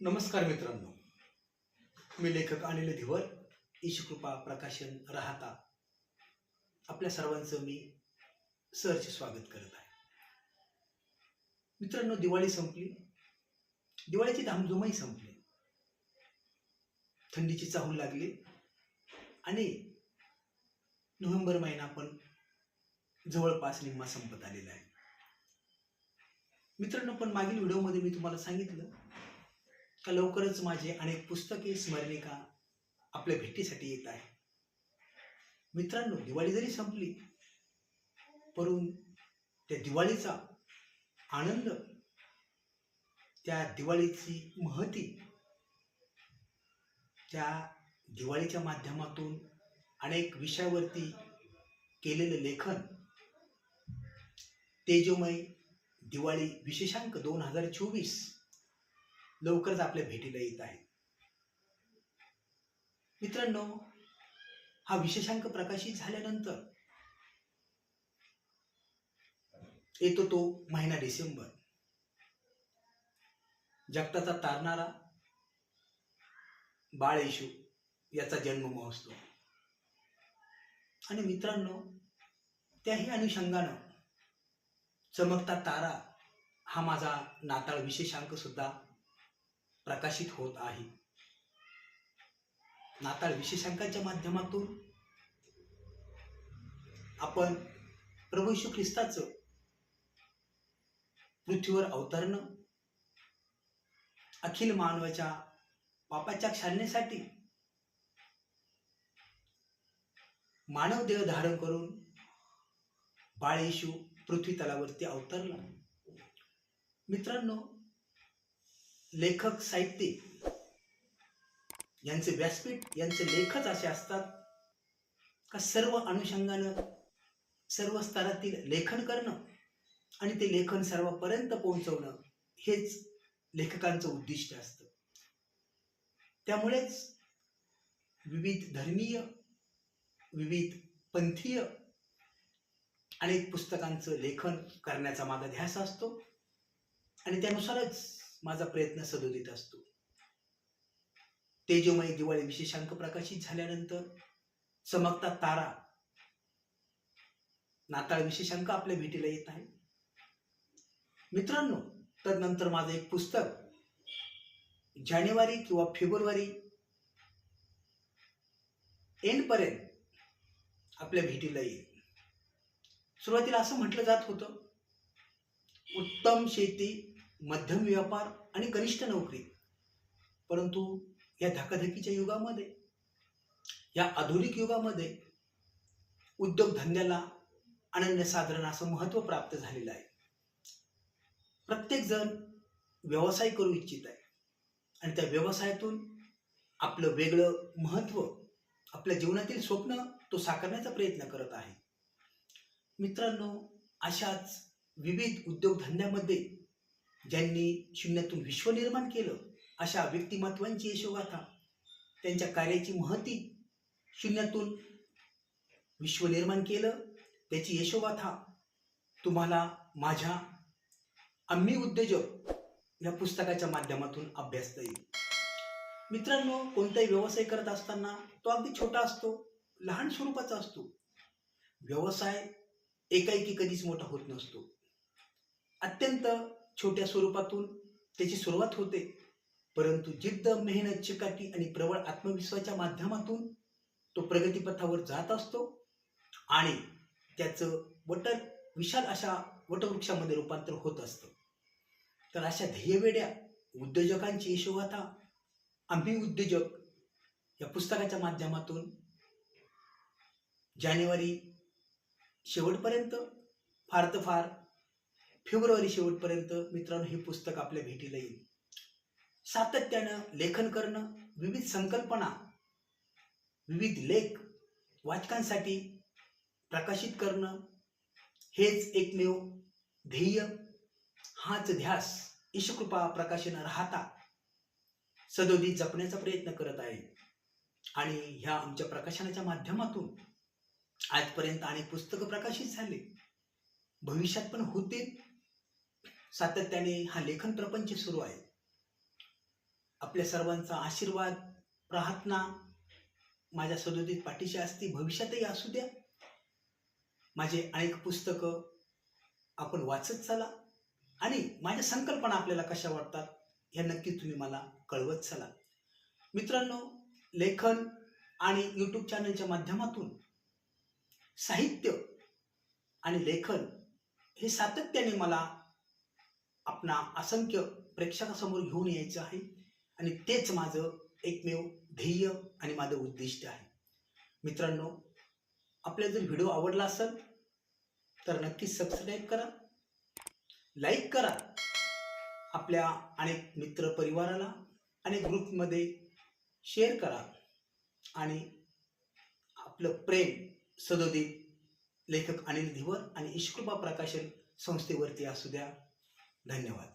नमस्कार मित्रांनो. मी लेखक अनिल धिवर ईशकृपा प्रकाशन राहता. आपल्या सर्वांचं मी सहर्ष स्वागत करत आहे. मित्रांनो दिवाळी संपली. दिवाळीची धामधुमही संपली. थंडीची चाहूल लागली. आणि नोव्हेंबर महिना पण जवळपास निम्मा संपत आलेला आहे. मित्रांनो पण मागील व्हिडिओमध्ये मी तुम्हाला सांगितलं का लवकरच माझे अनेक पुस्तके स्मरणिका आपल्या भेटीसाठी येत आहे मित्रांनो दिवाळी जरी संपली परंतु त्या दिवाळीचा आनंद त्या दिवाळीची महती त्या दिवाळीच्या माध्यमातून अनेक विषयावरती केलेलं लेखन तेजोमय दिवाळी विशेषांक दोन हजार चोवीस लवकरच आपल्या भेटीला येत आहे मित्रांनो हा विशेषांक प्रकाशित झाल्यानंतर येतो तो महिना डिसेंबर. जगताचा तारणारा बाळ येशू याचा जन्म महोत्सव. आणि मित्रांनो त्याही अनुषंगानं चमकता तारा हा माझा नाताळ विशेषांक सुद्धा प्रकाशित होत आहे. नाताळ विशेषांकाच्या माध्यमातून आपण प्रभू यशू ख्रिस्ताचं पृथ्वीवर अवतरणं अखिल मानवाच्या पापाच्या क्षालण्यासाठी मानव देह धारण करून बाळ येशू पृथ्वी तलावरती अवतरला. मित्रांनो लेखक साहित्यिक यांचे व्यासपीठ यांचे लेखच असे असतात का सर्व अनुषंगानं सर्व स्तरातील लेखन करणं आणि ते लेखन सर्वांपर्यंत पोहोचवणं हेच लेखकांचं उद्दिष्ट असतं. त्यामुळेच विविध धर्मीय विविध पंथीय अनेक पुस्तकांचं लेखन करण्याचा माझा ध्यास असतो आणि त्यानुसारच माझा प्रयत्न सदोदित असतो. तेजोमय दिवाळी विशेषांक प्रकाशित झाल्यानंतर चमकता तारा नाताळ विशेषांक आपल्या भेटीला येत आहे मित्रांनो तदनंतर माझं एक पुस्तक जानेवारी किंवा फेब्रुवारी एंडपर्यंत आपल्या भेटीला येईल. सुरुवातीला असं म्हटलं जात होतं उत्तम शेती मध्यम व्यापार आणि कनिष्ठ नोकरी. परंतु या धकाधकीच्या युगामध्ये या आधुनिक युगामध्ये उद्योगधंद्याला अनन्यसाधारण असं महत्त्व प्राप्त झालेलं आहे. प्रत्येकजण व्यवसाय करू इच्छित आहे. आणि त्या व्यवसायातून आपलं वेगळं महत्त्व आपल्या जीवनातील स्वप्न तो साकारण्याचा प्रयत्न करत आहे. मित्रांनो अशाच विविध उद्योगधंद्यामध्ये ज्यांनी शून्यातून विश्व निर्माण केलं अशा व्यक्तिमत्वांची यशोगाथा. त्यांच्या कार्याची महती शून्यातून विश्व निर्माण केलं त्याची यशोगाथा. तुम्हाला माझ्या आम्ही उद्योजक या पुस्तकाच्या माध्यमातून अभ्यासता येईल मित्रांनो कोणताही व्यवसाय करत असताना तो अगदी छोटा असतो लहान स्वरूपाचा असतो. व्यवसाय एकाएकी कधीच मोठा होत नसतो. अत्यंत छोट्या स्वरूपातून त्याची सुरुवात होते. परंतु जिद्द मेहनत चिकाटी आणि प्रबळ आत्मविश्वासाच्या माध्यमातून तो प्रगतीपथावर जात असतो आणि त्याचं वट विशाल अशा वटवृक्षामध्ये रूपांतर होत असतं. तर अशा ध्येयवेड्या उद्योजकांची यशोगाथा आम्ही उद्योजक या पुस्तकाच्या माध्यमातून जानेवारी शेवटपर्यंत फार तर फार फेब्रुवारी शेवटपर्यंत मित्रांनो हे पुस्तक आपल्या भेटीला येईल. सातत्यानं लेखन करणं विविध संकल्पना विविध लेख वाचकांसाठी प्रकाशित करणं हेच एकमेव ध्येय हाच ध्यास ईशकृपा प्रकाशन राहता सदोदी जपण्याचा प्रयत्न करत आहे. आणि ह्या आमच्या प्रकाशनाच्या माध्यमातून आजपर्यंत अनेक पुस्तकं प्रकाशित झाले. भविष्यात पण होतील. सातत्याने हा लेखन प्रपंच सुरू आहे. आपल्या सर्वांचा आशीर्वाद प्रार्थना माझ्या सदोदित पाठीशी असती भविष्यातही असू द्या. माझे अनेक पुस्तकं आपण वाचत चला आणि माझ्या संकल्पना आपल्याला कशा वाटतात हे नक्की तुम्ही मला कळवत चला. मित्रांनो लेखन आणि यूट्यूब चॅनलच्या माध्यमातून साहित्य आणि लेखन हे सातत्याने मला आपणा असंख्य प्रेक्षकासमोर घेऊन यायचं आहे. आणि तेच माझं एकमेव ध्येय आणि माझं उद्दिष्ट आहे. मित्रांनो आपल्याला जर व्हिडिओ आवडला असेल तर नक्की सबस्क्राईब करा लाईक करा. आपल्या अनेक मित्र परिवाराला आणि ग्रुपमध्ये शेअर करा. आणि आपलं प्रेम सदोदित लेखक अनिल धिवर आणि ईश्कृपा प्रकाशन संस्थेवरती असू द्या. धन्यवाद